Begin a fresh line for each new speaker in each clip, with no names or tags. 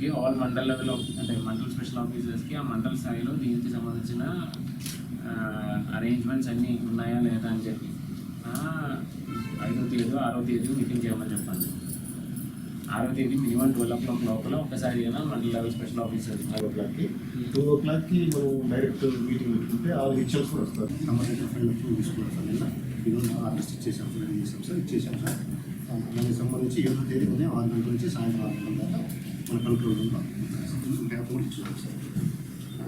వీటికి all mandal level అంటే mandal special ఆఫీసర్స్కి ఆ మండల్ స్థాయిలో దీనికి సంబంధించిన అరేంజ్మెంట్స్ అన్నీ ఉన్నాయా లేదా అని చెప్పి. ఆ, ఐదో తేదీ ఆరో తేదీ మీటింగ్ చేయమని చెప్పండి. ఆరో తేదీ మినిమం ట్వెల్వ్ ఓ క్లాక్ లోపల ఒకసారి అయినా mandal level special officers
five o క్లాక్కి టూ ఓ క్లాక్కి మనం డైరెక్ట్ మీటింగ్ పెట్టుకుంటే ఆ హెచ్ఎల్స్ కూడా వస్తారు సంబంధించిన ఫైల్ తీసుకున్నాం సార్ నిన్న. ఈరోజు ఆర్డర్స్ ఇచ్చేసాం సార్ చేసాం సార్? ఇచ్చేసాం సార్. దానికి సంబంధించి ఏడో తేదీ ఉదయం ఆరు గంటల నుంచి సాయంత్రం ఆరు గంటల దాకా కంట్రోల్ సార్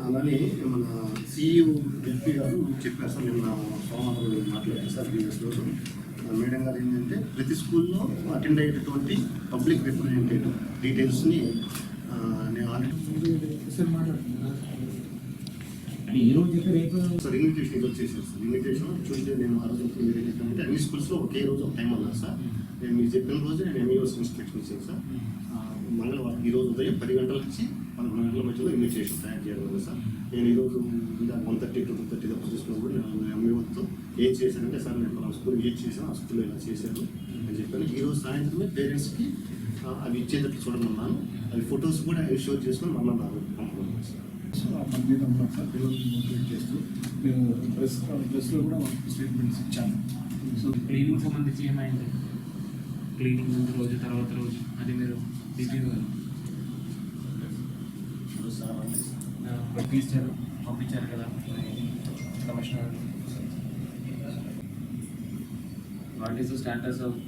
అలానే మన సిఇఓ ఎల్పీ గారు చెప్పారు సార్ నిన్న సోమవారం మాట్లాడారు సార్ ప్రీవియస్ రోజు. మేడం గారు ఏంటంటే ప్రతి స్కూల్లో అటెండ్ అయ్యేటటువంటి పబ్లిక్ రిప్రజెంటేటివ్ డీటెయిల్స్ని నేను ఆల్రెడీ సార్ ఇన్విటేషన్ ఇది వచ్చేసారు సార్ ఇన్విటేషన్ చూస్తే నేను ఆ రోజు అన్ని స్కూల్స్లో ఒకే రోజు ఒక టైం అన్నారు సార్. నేను మీరు చెప్పిన రోజు నేను ఎంఈఓస్ ఇన్స్ట్రక్షన్ ఇచ్చాను సార్. మంగళవారం ఈ రోజు ఉదయం పది గంటల నుంచి పదకొండు గంటల మధ్యలో ఇన్విటేషన్ తయారు చేయడం వల్ల సార్ నేను ఈరోజు ఇంకా వన్ థర్టీ టూ థర్టీ దాకా చూసుకున్నప్పుడు నేను ఎంఈఓతో ఏం చేశానంటే సార్ నేను పలానా స్కూల్ ఏం చేశాను ఆ స్కూల్లో ఇలా చేశాను అని చెప్పాను. ఈ రోజు సాయంత్రమే పేరెంట్స్కి అవి ఇచ్చేటట్టు చూడమన్నాను అవి ఫొటోస్ కూడా షో చేసుకొని మళ్ళీ నాకు పంపమన్నాను సార్.
సో ఆ పని మీద ఉన్నాం సార్ పిల్లల్ని మోటివేట్ చేస్తూ మేము ప్రెస్ ప్రెస్లో కూడా వాళ్ళకి స్టేట్మెంట్స్ ఇచ్చాము సో
క్లీనింగ్ సంబంధించి ఏమైంది? క్లీనింగ్ ముందు రోజు తర్వాత రోజు. అది మీరు ఆ, పంపించారు పంపించారు కదా. Commissioner. What is the status of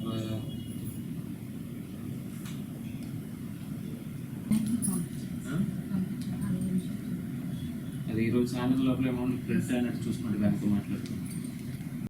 అది ఈరోజు సాయంత్రం లోపల అమౌంట్ క్రెడిట్ అయినట్టు చూసుకోండి బ్యాంక్తో మాట్లాడుతూ